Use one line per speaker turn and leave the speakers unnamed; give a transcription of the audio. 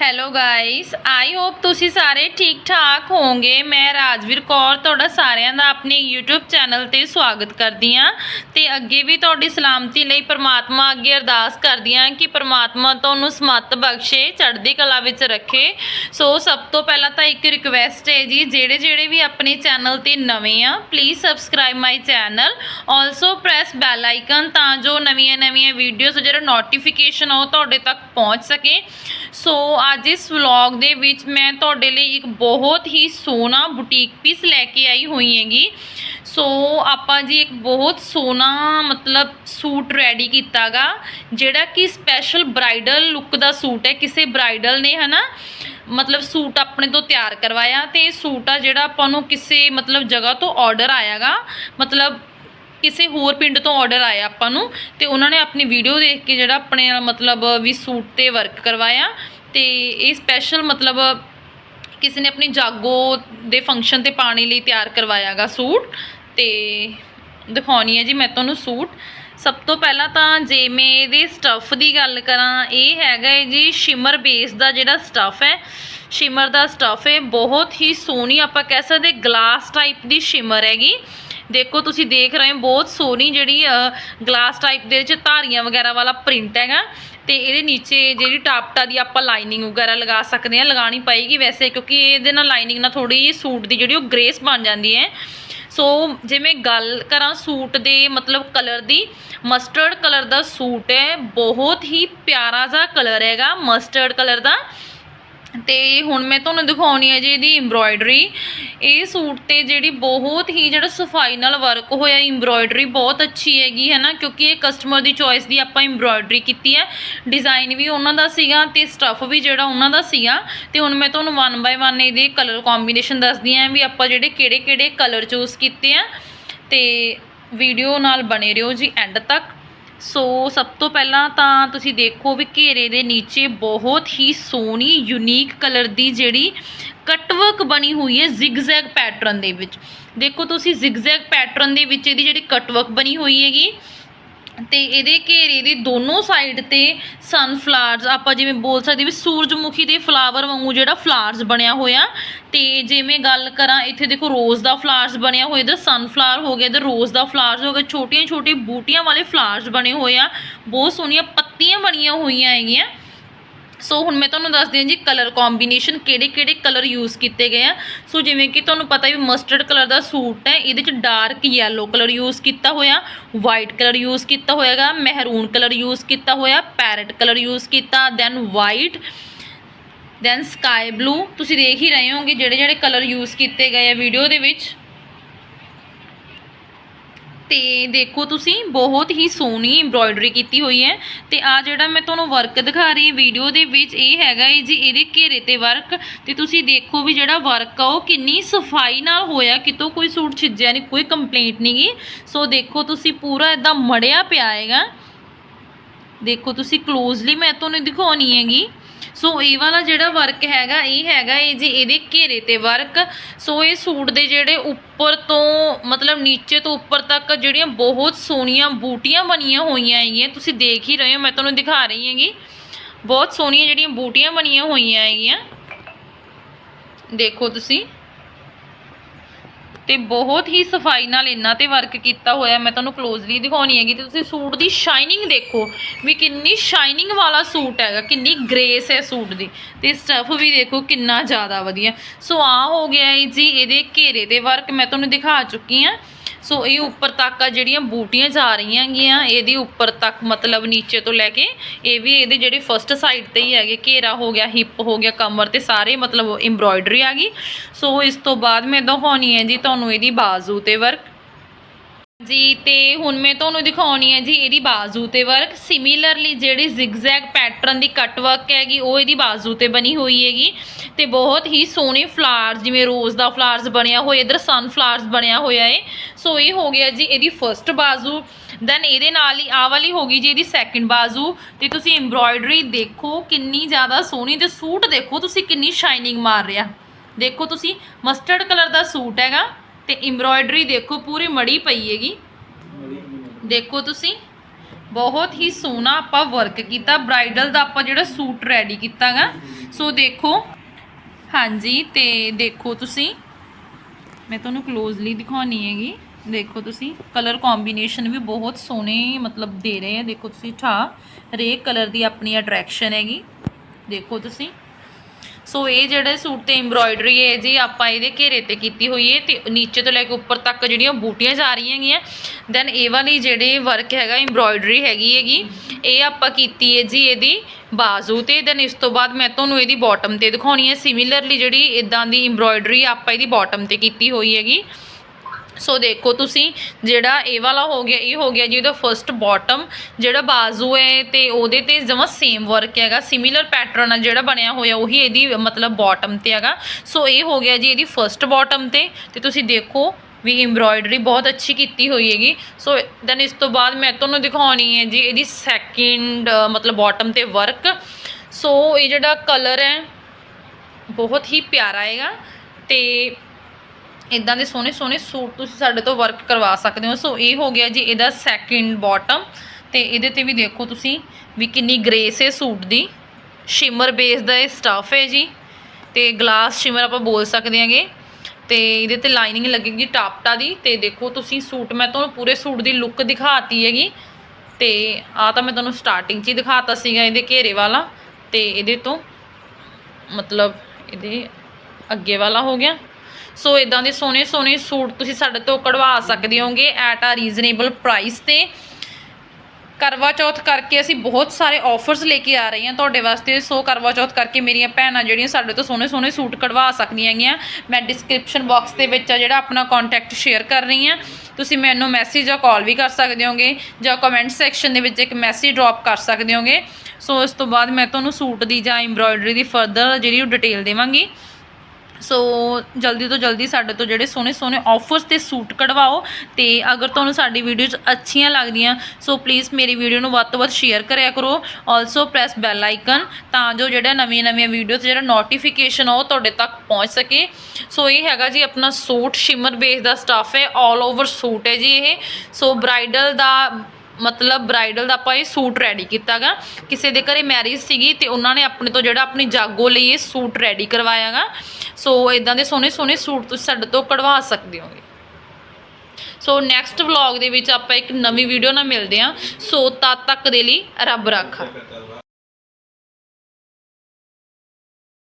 Hello guys I hope ਤੁਸੀਂ ਸਾਰੇ ਠੀਕ ਠਾਕ ਹੋਵੋਗੇ। ਮੈਂ ਰਾਜਵੀਰ ਕੌਰ, ਤੁਹਾਡਾ ਸਾਰਿਆਂ ਦਾ ਆਪਣੇ YouTube ਚੈਨਲ ਤੇ ਸਵਾਗਤ ਕਰਦੀ ਹਾਂ। ਤੇ ਅੱਗੇ ਵੀ ਤੁਹਾਡੀ ਸਲਾਮਤੀ ਲਈ ਪ੍ਰਮਾਤਮਾ ਅੱਗੇ ਅਰਦਾਸ ਕਰਦੀ ਹਾਂ ਕਿ ਪ੍ਰਮਾਤਮਾ ਤੁਹਾਨੂੰ ਸਮੱਤ ਬਖਸ਼ੇ, ਚੜ੍ਹਦੀ ਕਲਾ ਵਿੱਚ ਰੱਖੇ। ਸੋ, ਸਭ ਤੋਂ ਪਹਿਲਾਂ ਤਾਂ ਇੱਕ ਰਿਕਵੈਸਟ ਹੈ ਜੀ ਜਿਹੜੇ ਜਿਹੜੇ ਵੀ ਆਪਣੇ ਚੈਨਲ ਤੇ ਨਵੇਂ ਆ please subscribe my channel also press bell icon ਤਾਂ ਜੋ ਨਵੀਆਂ ਨਵੀਆਂ ਵੀਡੀਓਜ਼ ਜਿਹੜਾ ਨੋਟੀਫਿਕੇਸ਼ਨ ਆ ਉਹ ਤੁਹਾਡੇ ਤੱਕ ਪਹੁੰਚ ਸਕੇ। ਸੋ ਅੱਜ ਇਸ ਵਲੌਗ ਦੇ ਵਿੱਚ ਮੈਂ ਤੁਹਾਡੇ ਲਈ ਇੱਕ ਬਹੁਤ ਹੀ ਸੋਹਣਾ ਬੁਟੀਕ ਪੀਸ ਲੈ ਕੇ ਆਈ ਹੋਈ ਹੈਗੀ। ਸੋ ਆਪਾਂ ਜੀ ਇੱਕ ਬਹੁਤ ਸੋਹਣਾ ਮਤਲਬ ਸੂਟ ਰੈਡੀ ਕੀਤਾਗਾ, ਜਿਹੜਾ ਕਿ ਸਪੈਸ਼ਲ ਬ੍ਰਾਈਡਲ ਲੁੱਕ ਦਾ ਸੂਟ ਹੈ। ਕਿਸੇ ਬ੍ਰਾਈਡਲ ਨੇ ਹਨਾ, ਮਤਲਬ ਸੂਟ ਆਪਣੇ ਤੋਂ ਤਿਆਰ ਕਰਵਾਇਆ ਤੇ ਇਹ ਸੂਟ ਆ ਜਿਹੜਾ ਆਪਾਂ ਨੂੰ ਕਿਸੇ ਮਤਲਬ ਜਗ੍ਹਾ ਤੋਂ ਆਰਡਰ ਆਇਆਗਾ। ਮਤਲਬ ਕਿਸੇ ਹੋਰ ਪਿੰਡ ਤੋਂ ਆਰਡਰ ਆਇਆ ਆਪਾਂ ਨੂੰ ਤੇ ਉਹਨਾਂ ਨੇ ਆਪਣੀ ਵੀਡੀਓ ਦੇਖ ਕੇ ਜਿਹੜਾ ਆਪਣੇ ਮਤਲਬ ਵੀ ਸੂਟ ਤੇ ਵਰਕ ਕਰਵਾਇਆ ਤੇ ਇਹ ਸਪੈਸ਼ਲ ਮਤਲਬ ਕਿਸੇ ਨੇ ਆਪਣੀ ਜਾਗੋ ਦੇ ਫੰਕਸ਼ਨ ਤੇ ਪਾਣੀ ਲਈ ਤਿਆਰ ਕਰਵਾਇਆਗਾ ਸੂਟ ਤੇ ਦਿਖਾਉਣੀ ਹੈ ਜੀ ਮੈਂ ਤੁਹਾਨੂੰ ਸੂਟ ਸਭ ਤੋਂ ਪਹਿਲਾਂ ਤਾਂ ਜੇ ਮੈਂ ਇਹਦੇ ਸਟੱਫ ਦੀ ਗੱਲ ਕਰਾਂ, ਇਹ ਹੈਗਾ ਹੈ ਜੀ ਸ਼ਿਮਰ ਬੇਸ ਦਾ ਜਿਹੜਾ ਸਟੱਫ ਹੈ। ਸ਼ਿਮਰ ਦਾ ਸਟੱਫ ਹੈ, ਬਹੁਤ ਹੀ ਸੋਹਣੀ ਆਪਾਂ ਕਹਿ ਸਕਦੇ ਗਲਾਸ ਟਾਈਪ ਦੀ ਸ਼ਿਮਰ ਹੈਗੀ। ਦੇਖੋ, ਤੁਸੀਂ ਦੇਖ ਰਹੇ ਹੋ, ਬਹੁਤ ਸੋਹਣੀ ਜਿਹੜੀ ਗਲਾਸ ਟਾਈਪ ਦੇ ਵਿੱਚ ਧਾਰੀਆਂ ਵਗੈਰਾ ਵਾਲਾ ਪ੍ਰਿੰਟ ਹੈਗਾ। ਤੇ ਇਹਦੇ ਨੀਚੇ ਜਿਹੜੀ ਟਾਪਟਾ ਦੀ ਆਪਾਂ ਲਾਈਨਿੰਗ ਵਗੈਰਾ ਲਗਾ ਸਕਦੇ ਹਾਂ ਲਗਾਣੀ ਪਏਗੀ ਵੈਸੇ, ਕਿਉਂਕਿ ਇਹਦੇ ਨਾਲ ਲਾਈਨਿੰਗ ਨਾਲ ਥੋੜੀ ਸੂਟ ਦੀ ਜਿਹੜੀ ਉਹ ਗ੍ਰੇਸ ਬਣ ਜਾਂਦੀ ਹੈ। ਸੋ ਜੇ ਮੈਂ ਗੱਲ ਕਰਾਂ ਸੂਟ ਦੇ ਮਤਲਬ ਕਲਰ ਦੀ ਮਸਟਰਡ ਕਲਰ ਦਾ ਸੂਟ ਹੈ, ਬਹੁਤ ਹੀ ਪਿਆਰਾ ਜਿਹਾ ਕਲਰ ਹੈਗਾ ਮਸਟਰਡ ਕਲਰ ਦਾ। ਤੇ ਹੁਣ ਮੈਂ ਤੁਹਾਨੂੰ ਦਿਖਾਉਣੀ ਹੈ ਜੀ ਇਹਦੀ ਐਮਬ੍ਰੋਇਡਰੀ ਇਹ ਸੂਟ ਤੇ ਜਿਹੜੀ ਬਹੁਤ ਹੀ ਜਿਹੜਾ ਸਫ਼ਾਈ ਨਾਲ ਵਰਕ ਹੋਇਆ ਐਮਬ੍ਰੋਇਡਰੀ ਬਹੁਤ ਅੱਛੀ ਹੈਗੀ, ਹੈ ਨਾ? ਕਿਉਂਕਿ ਇਹ ਕਸਟਮਰ ਦੀ ਚੋਇਸ ਦੀ ਆਪਾਂ ਐਮਬ੍ਰੋਇਡਰੀ ਕੀਤੀ ਹੈ। ਡਿਜ਼ਾਈਨ ਵੀ ਉਹਨਾਂ ਦਾ ਸੀਗਾ ਤੇ ਸਟੱਫ ਵੀ ਜਿਹੜਾ ਉਹਨਾਂ ਦਾ ਸੀਗਾ। ਤੇ ਹੁਣ ਮੈਂ ਤੁਹਾਨੂੰ ਵਨ ਬਾਏ ਵਨ ਇਹਦੇ ਕਲਰ ਕੰਬੀਨੇਸ਼ਨ ਦੱਸਦੀ ਆਂ ਵੀ ਆਪਾਂ ਜਿਹੜੇ ਕਿਹੜੇ ਕਿਹੜੇ ਕਲਰ ਚੂਜ਼ ਕੀਤੇ ਆ। ਤੇ ਵੀਡੀਓ ਨਾਲ ਬਣੇ ਰਹੋ ਜੀ ਐਂਡ ਤੱਕ। ਸੋ ਸਭ ਤੋਂ ਪਹਿਲਾਂ ਤਾਂ ਤੁਸੀਂ ਦੇਖੋ ਵੀ ਘੇਰੇ ਦੇ ਨੀਚੇ ਬਹੁਤ ਹੀ ਸੋਹਣੀ ਯੂਨੀਕ ਕਲਰ ਦੀ ਜਿਹੜੀ ਕਟਵਰਕ ਬਣੀ ਹੋਈ ਹੈ ਜ਼ਿਗਜ਼ੈਗ ਪੈਟਰਨ ਦੇ ਵਿੱਚ। ਦੇਖੋ ਤੁਸੀਂ ਜ਼ਿਗਜ਼ੈਗ ਪੈਟਰਨ ਦੇ ਵਿੱਚ ਇਹਦੀ ਜਿਹੜੀ ਕਟਵਰਕ ਬਣੀ ਹੋਈ ਹੈਗੀ ਤੇ ਇਹਦੇ ਘੇਰੇ ਦੀ ਦੋਨੋਂ ਸਾਈਡ ਤੇ ਸਨਫਲਾਵਰਸ ਆਪਾਂ ਜਿਵੇਂ ਬੋਲ ਸਕਦੇ ਵੀ ਸੂਰਜਮੁਖੀ ਦੇ ਫਲਾਵਰ ਵਾਂਗੂ ਜਿਹੜਾ ਫਲਾਵਰਸ ਬਣਿਆ ਹੋਇਆ। ਤੇ ਜਿਵੇਂ ਗੱਲ ਕਰਾਂ, ਇੱਥੇ ਦੇਖੋ ਰੋਜ਼ ਦਾ ਫਲਾਵਰਸ ਬਣਿਆ ਹੋਇਆ ਇਧਰ ਸਨਫਲਾਵਰ ਹੋ ਗਿਆ ਇਧਰ ਰੋਜ਼ ਦਾ ਫਲਾਵਰਸ ਹੋ ਗਿਆ ਛੋਟੀਆਂ ਛੋਟੀਆਂ ਬੂਟੀਆਂ ਵਾਲੇ ਫਲਾਵਰਸ ਬਣੇ ਹੋਏ ਆ। ਬਹੁਤ ਸੋਹਣੀਆਂ ਪੱਤੀਆਂ ਬਣੀਆਂ ਹੋਈਆਂ ਹੈਗੀਆਂ। ਸੋ ਹੁਣ ਮੈਂ ਤੁਹਾਨੂੰ ਦੱਸਦੀ ਹਾਂ ਜੀ ਕਲਰ ਕੰਬੀਨੇਸ਼ਨ ਕਿਹੜੇ ਕਿਹੜੇ ਕਲਰ ਯੂਜ਼ ਕੀਤੇ ਗਏ ਆ। ਸੋ ਜਿਵੇਂ ਕਿ ਤੁਹਾਨੂੰ ਪਤਾ ਵੀ ਮਸਟਰਡ ਕਲਰ ਦਾ ਸੂਟ ਹੈ, ਇਹਦੇ ਚ ਡਾਰਕ ਯੈਲੋ ਕਲਰ ਯੂਜ਼ ਕੀਤਾ ਹੋਇਆ ਵਾਈਟ ਕਲਰ ਯੂਜ਼ ਕੀਤਾ ਹੋਇਆਗਾ ਮਹਿਰੂਨ ਕਲਰ ਯੂਜ਼ ਕੀਤਾ ਹੋਇਆ ਪੈਰਟ ਕਲਰ ਯੂਜ਼ ਕੀਤਾ then white then sky blue ਤੁਸੀਂ ਦੇਖ ਹੀ ਰਹੇ ਹੋਗੇ ਜਿਹੜੇ ਜਿਹੜੇ ਕਲਰ ਯੂਜ਼ ਕੀਤੇ ਗਏ ਆ ਵੀਡੀਓ ਦੇ ਵਿੱਚ। ਤੇ ਦੇਖੋ ਤੁਸੀਂ, ਬਹੁਤ ਹੀ ਸੋਹਣੀ ਐਮਬ੍ਰੋਇਡਰੀ ਕੀਤੀ ਹੋਈ ਹੈ। ਤੇ ਆ ਜਿਹੜਾ ਮੈਂ ਤੁਹਾਨੂੰ ਵਰਕ ਦਿਖਾ ਰਹੀ ਵੀਡੀਓ ਦੇ ਵਿੱਚ, ਇਹ ਹੈਗਾ ਹੈ ਜੀ, ਇਹਦੇ ਘੇਰੇ ਤੇ ਵਰਕ ਤੇ ਤੁਸੀਂ ਦੇਖੋ ਵੀ ਜਿਹੜਾ ਵਰਕ ਆ, ਉਹ ਕਿੰਨੀ ਸਫ਼ਾਈ ਨਾਲ ਹੋਇਆ। ਕਿਤੋਂ ਕੋਈ ਸੂਟ ਛਿੱਜਿਆ ਨਹੀਂ ਕੋਈ ਕੰਪਲੇਂਟ ਨਹੀਂ ਨਹੀਂਗੀ ਸੋ ਦੇਖੋ ਤੁਸੀਂ ਪੂਰਾ ਇਦਾਂ ਮੜਿਆ ਪਿਆ ਹੈਗਾ। ਦੇਖੋ ਤੁਸੀਂ ਕਲੋਜ਼ਲੀ ਮੈਂ ਤੁਹਾਨੂੰ ਦਿਖਾਉਣੀ ਹੈਗੀ। ਸੋ ਇਹ ਵਾਲਾ ਜਿਹੜਾ ਵਰਕ ਹੈਗਾ, ਇਹ ਹੈਗਾ ਇਹ ਜੀ ਇਹਦੇ ਘੇਰੇ ਤੇ ਵਰਕ। ਸੋ ਇਹ ਸੂਟ ਦੇ ਜਿਹੜੇ ਉੱਪਰ ਤੋਂ, ਮਤਲਬ ਨੀਚੇ ਤੋਂ ਉੱਪਰ ਤੱਕ ਜਿਹੜੀਆਂ ਬਹੁਤ ਸੋਹਣੀਆਂ ਬੂਟੀਆਂ ਬਣੀਆਂ ਹੋਈਆਂ ਹੈਗੀਆਂ। ਤੁਸੀਂ ਦੇਖ ਹੀ ਰਹੇ ਹੋ, ਮੈਂ ਤੁਹਾਨੂੰ ਦਿਖਾ ਰਹੀ ਹੈਗੀ। ਬਹੁਤ ਸੋਹਣੀਆਂ ਜਿਹੜੀਆਂ ਬੂਟੀਆਂ ਬਣੀਆਂ ਹੋਈਆਂ ਹੈਗੀਆਂ। ਦੇਖੋ ਤੁਸੀਂ। ਤੇ ਬਹੁਤ ਹੀ ਸਫ਼ਾਈ ਨਾਲ ਇਹਨਾਂ ਤੇ ਵਰਕ ਕੀਤਾ ਹੋਇਆ ਮੈਂ ਤੁਹਾਨੂੰ ਕਲੋਜ਼ਲੀ ਦਿਖਾਉਣੀ ਹੈਗੀ ਤੇ ਤੁਸੀਂ ਸੂਟ ਦੀ ਸ਼ਾਈਨਿੰਗ ਦੇਖੋ ਵੀ ਕਿੰਨੀ ਸ਼ਾਈਨਿੰਗ ਵਾਲਾ ਸੂਟ ਹੈਗਾ, ਕਿੰਨੀ ਗ੍ਰੇਸ ਹੈ ਸੂਟ ਦੀ ਤੇ ਸਟਫ ਵੀ ਦੇਖੋ ਕਿੰਨਾ ਜ਼ਿਆਦਾ ਵਧੀਆ। ਸੋ ਆ ਹੋ ਗਿਆ ਹੈ ਜੀ ਇਹਦੇ ਘੇਰੇ ਤੇ ਵਰਕ ਮੈਂ ਤੁਹਾਨੂੰ ਦਿਖਾ ਚੁੱਕੀ ਆ ਸੋ ਇਹ ਉੱਪਰ ਤੱਕ ਆ ਜਿਹੜੀਆਂ ਬੂਟੀਆਂ ਜਾ ਰਹੀਆਂ ਗੀਆਂ, ਇਹਦੀ ਉੱਪਰ ਤੱਕ ਮਤਲਬ ਨੀਚੇ ਤੋਂ ਲੈ ਕੇ ਇਹ ਵੀ ਇਹਦੇ ਜਿਹੜੇ ਫਸਟ ਸਾਈਡ ਤੇ ਹੀ ਹੈਗੇ, ਘੇਰਾ ਹੋ ਗਿਆ ਹਿੱਪ ਹੋ ਗਿਆ, ਕਮਰ ਤੇ ਸਾਰੇ ਮਤਲਬ ਐਮਬ੍ਰੋਇਡਰੀ ਆ ਗਈ। ਸੋ ਇਸ ਤੋਂ ਬਾਅਦ ਮੈਂ ਦਿਖਾਉਣੀ ਹੈ ਜੀ ਤੁਹਾਨੂੰ ਇਹਦੀ ਬਾਜ਼ੂ ਤੇ ਵਰਕ ਜੀ, ਤੇ ਹੁਣ ਮੈਂ ਤੁਹਾਨੂੰ ਦਿਖਾਉਣੀ ਹੈ ਜੀ ਇਹਦੀ ਬਾਜ਼ੂ ਤੇ ਵਰਕ ਸਿਮਿਲਰਲੀ ਜਿਹੜੀ ਜ਼ਿਗਜ਼ੈਗ ਪੈਟਰਨ ਦੀ ਕੱਟ ਵਰਕ ਹੈਗੀ, ਉਹ ਇਹਦੀ ਬਾਜ਼ੂ ਤੇ ਬਣੀ ਹੋਈ ਹੈਗੀ। ਤੇ ਬਹੁਤ ਹੀ ਸੋਹਣੇ ਫਲਾਵਰਸ ਜਿਵੇਂ ਰੋਜ਼ ਦਾ ਫਲਾਰਸ ਬਣਿਆ ਹੋਇਆ, ਇਧਰ ਸਨਫਲਾਵਰਸ ਬਣਿਆ ਹੋਇਆ ਏ। ਸੋ ਇਹ ਹੋ ਗਿਆ ਜੀ ਇਹਦੀ ਫਰਸਟ ਬਾਜ਼ੂ। ਦੈਨ ਇਹਦੇ ਨਾਲ ਹੀ ਆਹ ਵਾਲੀ ਹੋ ਗਈ ਜੀ ਇਹਦੀ ਸੈਕਿੰਡ ਬਾਜ਼ੂ। ਤੇ ਤੁਸੀਂ ਐਮਬ੍ਰੋਇਡਰੀ ਦੇਖੋ, ਕਿੰਨੀ ਜ਼ਿਆਦਾ ਸੋਹਣੀ ਤੇ ਸੂਟ ਦੇਖੋ, ਤੁਸੀਂ ਕਿੰਨੀ ਸ਼ਾਈਨਿੰਗ ਮਾਰ ਰਿਹਾ। ਦੇਖੋ ਤੁਸੀਂ ਮਸਟਰਡ ਕਲਰ ਦਾ ਸੂਟ ਹੈਗਾ। ਤੇ ਐਮਬ੍ਰੋਇਡਰੀ ਦੇਖੋ, ਪੂਰੀ ਮੜੀ ਪਈ ਹੈਗੀ। ਦੇਖੋ ਤੁਸੀਂ, ਬਹੁਤ ਹੀ ਸੋਹਣਾ ਆਪਾਂ ਵਰਕ ਕੀਤਾ। ਬ੍ਰਾਈਡਲ ਦਾ ਆਪਾਂ ਜਿਹੜਾ ਸੂਟ ਰੈਡੀ ਕੀਤਾਗਾ। ਸੋ ਦੇਖੋ, ਹਾਂਜੀ, ਤੇ ਦੇਖੋ ਤੁਸੀਂ, ਮੈਂ ਤੁਹਾਨੂੰ ਕਲੋਜ਼ਲੀ ਦਿਖਾਉਣੀ ਹੈਗੀ। ਦੇਖੋ ਤੁਸੀਂ ਕਲਰ ਕੰਬੀਨੇਸ਼ਨ ਵੀ ਬਹੁਤ ਸੋਹਣੇ, ਮਤਲਬ ਦੇ ਰਹੇ ਆ। ਦੇਖੋ ਤੁਸੀਂ, ਠਾ, ਹਰੇਕ ਕਲਰ ਦੀ ਆਪਣੀ ਅਟਰੈਕਸ਼ਨ ਹੈਗੀ। ਦੇਖੋ ਤੁਸੀਂ ਸੋ ਇਹ ਜਿਹੜੇ ਸੂਟ ਤੇ ਐਮਬ੍ਰੋਇਡਰੀ ਹੈ ਜੀ ਆਪਾਂ ਇਹਦੇ ਘੇਰੇ ਤੇ ਕੀਤੀ ਹੋਈ ਹੈ ਤੇ ਨੀਚੇ ਤੋਂ ਲੈ ਕੇ ਉੱਪਰ ਤੱਕ ਜਿਹੜੀਆਂ ਬੂਟੀਆਂ ਜਾ ਰਹੀਆਂ ਹੈਗੀਆਂ ਦੈਨ ਇਹ ਵਾਲੀ ਜਿਹੜੇ ਵਰਕ ਹੈਗਾ ਐਮਬ੍ਰੋਇਡਰੀ ਹੈਗੀ ਹੈਗੀ, ਇਹ ਆਪਾਂ ਕੀਤੀ ਹੈ ਜੀ ਇਹਦੀ ਬਾਜ਼ੂ ਤੇ ਦੈਨ ਇਸ ਤੋਂ ਬਾਅਦ ਮੈਂ ਤੁਹਾਨੂੰ ਇਹਦੀ ਬਾਟਮ ਤੇ ਦਿਖਾਉਣੀ ਹੈ। ਸਿਮਿਲਰਲੀ ਜਿਹੜੀ ਇਦਾਂ ਦੀ ਐਮਬ੍ਰੋਇਡਰੀ ਆਪਾਂ ਇਹਦੀ ਬਾਟਮ ਤੇ ਕੀਤੀ ਹੋਈ ਹੈਗੀ। ਸੋ ਦੇਖੋ ਤੁਸੀਂ ਜਿਹੜਾ ਇਹ ਵਾਲਾ ਹੋ ਗਿਆ, ਇਹ ਹੋ ਗਿਆ ਜੀ ਉਹਦਾ ਫਰਸਟ ਬਾਟਮ ਜਿਹੜਾ ਬਾਜ਼ੂ ਹੈ ਤੇ ਉਹਦੇ ਤੇ ਜਮਾ ਸੇਮ ਵਰਕ ਹੈਗਾ। ਸਿਮਿਲਰ ਪੈਟਰਨ ਆ ਜਿਹੜਾ ਬਣਿਆ ਹੋਇਆ, ਉਹੀ ਇਹਦੀ ਮਤਲਬ ਬਾਟਮ ਤੇ ਹੈਗਾ। ਸੋ ਇਹ ਹੋ ਗਿਆ ਜੀ ਇਹਦੀ ਫਰਸਟ ਬਾਟਮ ਤੇ। ਤੇ ਤੁਸੀਂ ਦੇਖੋ ਵੀ ਐਮਬ੍ਰੋਇਡਰੀ ਬਹੁਤ ਅੱਛੀ ਕੀਤੀ ਹੋਈ ਹੈਗੀ। ਸੋ ਦੈਨ ਇਸ ਤੋਂ ਬਾਅਦ ਮੈਂ ਤੁਹਾਨੂੰ ਦਿਖਾਉਣੀ ਹੈ ਜੀ ਇਹਦੀ ਸੈਕਿੰਡ ਮਤਲਬ ਬਾਟਮ ਤੇ ਵਰਕ ਸੋ ਇਹ ਜਿਹੜਾ ਕਲਰ ਹੈ, ਬਹੁਤ ਹੀ ਪਿਆਰਾ ਹੈਗਾ। ਤੇ ਇਦਾਂ ਦੇ ਸੋਹਣੇ ਸੋਹਣੇ ਸੂਟ ਤੁਸੀਂ ਸਾਡੇ ਤੋਂ ਵਰਕ ਕਰਵਾ ਸਕਦੇ ਹੋ। ਸੋ ਇਹ ਹੋ ਗਿਆ ਜੀ ਇਹਦਾ ਸੈਕਿੰਡ ਬਾਟਮ ਤੇ ਇਹਦੇ ਤੇ ਵੀ ਦੇਖੋ ਤੁਸੀਂ ਵੀ ਕਿੰਨੀ ਗ੍ਰੇਸ ਹੈ ਸੂਟ ਦੀ। ਸ਼ਿਮਰ ਬੇਸ ਦਾ ਇਹ ਸਟਫ ਹੈ ਜੀ ਤੇ ਗਲਾਸ ਸ਼ਿਮਰ ਆਪਾਂ ਬੋਲ ਸਕਦੇ ਹਾਂਗੇ। ਤੇ ਇਹਦੇ ਤੇ ਲਾਈਨਿੰਗ ਲੱਗੇਗੀ ਟਾਪਟਾ ਦੀ ਤੇ ਦੇਖੋ ਤੁਸੀਂ ਸੂਟ ਮੈਂ ਤੁਹਾਨੂੰ ਪੂਰੇ ਸੂਟ ਦੀ ਲੁੱਕ ਦਿਖਾਤੀ ਹੈਗੀ। ਤੇ ਆ ਤਾਂ ਮੈਂ ਤੁਹਾਨੂੰ ਸਟਾਰਟਿੰਗ 'ਚ ਹੀ ਦਿਖਾਤਾ ਸੀਗਾ ਇਹਦੇ ਘੇਰੇ ਵਾਲਾ ਤੇ ਇਹਦੇ ਤੋਂ ਮਤਲਬ ਇਹਦੇ ਅੱਗੇ ਵਾਲਾ ਹੋ ਗਿਆ। ਸੋ ਇਦਾਂ ਦੇ ਸੋਹਣੇ ਸੋਹਣੇ ਸੂਟ ਤੁਸੀਂ ਸਾਡੇ ਤੋਂ ਕਢਵਾ ਸਕਦੇ ਹੋਗੇ ਐਟ ਆ ਰੀਜ਼ਨੇਬਲ ਪ੍ਰਾਈਸ ਤੇ। ਕਰਵਾ ਚੌਥ ਕਰਕੇ ਅਸੀਂ ਬਹੁਤ ਸਾਰੇ ਆਫਰਸ ਲੈ ਕੇ ਆ ਰਹੇ ਹਾਂ ਤੁਹਾਡੇ ਵਾਸਤੇ। ਸੋ ਕਰਵਾ ਚੌਥ ਕਰਕੇ ਮੇਰੀਆਂ ਭੈਣਾਂ ਜਿਹੜੀਆਂ ਸਾਡੇ ਤੋਂ ਸੋਹਣੇ ਸੋਹਣੇ ਸੂਟ ਕਢਵਾ ਸਕਦੀਆਂ ਹੈਗੀਆਂ। ਮੈਂ ਡਿਸਕ੍ਰਿਪਸ਼ਨ ਬਾਕਸ ਦੇ ਵਿੱਚ ਆ ਜਿਹੜਾ ਆਪਣਾ ਕੰਟੈਕਟ ਸ਼ੇਅਰ ਕਰ ਰਹੀ ਹਾਂ। ਤੁਸੀਂ ਮੈਨੂੰ ਮੈਸੇਜ ਜਾਂ ਕਾਲ ਵੀ ਕਰ ਸਕਦੇ ਹੋਗੇ ਜਾਂ ਕਮੈਂਟ ਸੈਕਸ਼ਨ ਦੇ ਵਿੱਚ ਇੱਕ ਮੈਸੇਜ ਡ੍ਰੌਪ ਕਰ ਸਕਦੇ ਹੋਗੇ। ਸੋ ਇਸ ਤੋਂ ਬਾਅਦ ਮੈਂ ਤੁਹਾਨੂੰ ਸੂਟ ਦੀ ਜਾਂ ਐਮਬ੍ਰੋਇਡਰੀ ਦੀ ਫਰਦਰ ਜਿਹੜੀ ਉਹ ਡਿਟੇਲ ਦੇਵਾਂਗੀ। ਸੋ ਜਲਦੀ ਤੋਂ ਜਲਦੀ ਸਾਡੇ ਤੋਂ ਜਿਹੜੇ ਸੋਹਣੇ ਸੋਹਣੇ ਆਫਰਸ ਤੇ ਸੂਟ ਕਢਵਾਓ ਤੇ ਅਗਰ ਤੁਹਾਨੂੰ ਸਾਡੀ ਵੀਡੀਓਜ਼ ਅੱਛੀਆਂ ਲੱਗਦੀਆਂ ਸੋ ਪਲੀਜ਼ ਮੇਰੀ ਵੀਡੀਓ ਨੂੰ ਵੱਧ ਤੋਂ ਵੱਧ ਸ਼ੇਅਰ ਕਰਿਆ ਕਰੋ। ਆਲਸੋ ਪ੍ਰੈਸ ਬੈਲ ਆਈਕਨ ਤਾਂ ਜੋ ਜਿਹੜਾ ਨਵੀਆਂ ਨਵੀਆਂ ਵੀਡੀਓਜ਼ ਜਿਹੜਾ ਨੋਟੀਫਿਕੇਸ਼ਨ ਆ ਉਹ ਤੁਹਾਡੇ ਤੱਕ ਪਹੁੰਚ ਸਕੇ। ਸੋ ਇਹ ਹੈਗਾ ਜੀ ਆਪਣਾ ਸੂਟ, ਸ਼ਿਮਰ ਬੇਸ ਦਾ ਸਟਫ ਹੈ ਆਲ ਓਵਰ ਸੂਟ ਹੈ ਜੀ ਇਹ। ਸੋ ਬ੍ਰਾਈਡਲ ਦਾ ਮਤਲਬ ਬ੍ਰਾਈਡਲ ਦਾ ਆਪਾਂ ਇਹ ਸੂਟ ਰੈਡੀ ਕੀਤਾਗਾ। ਕਿਸੇ ਦੇ ਘਰੇ ਮੈਰਿਜ ਸੀਗੀ ਤੇ ਉਹਨਾਂ ਨੇ ਆਪਣੇ ਤੋਂ ਜਿਹੜਾ ਆਪਣੀ ਜਾਗੋ ਲਈ ਇਹ ਸੂਟ ਰੈਡੀ ਕਰਵਾਇਆਗਾ। ਸੋ ਇਦਾਂ ਦੇ ਸੋਹਣੇ ਸੋਹਣੇ ਸੂਟ ਤੁਸੀਂ ਸਾਡੇ ਤੋਂ ਕਢਵਾ ਸਕਦੇ ਹੋਗੇ। ਸੋ ਨੈਕਸਟ ਵਲੌਗ ਦੇ ਵਿੱਚ ਆਪਾਂ ਇੱਕ ਨਵੀਂ ਵੀਡੀਓ ਨਾਲ ਮਿਲਦੇ ਹਾਂ। ਸੋ ਤਦ ਤੱਕ ਦੇ ਲਈ ਰੱਬ ਰਾਖਾ।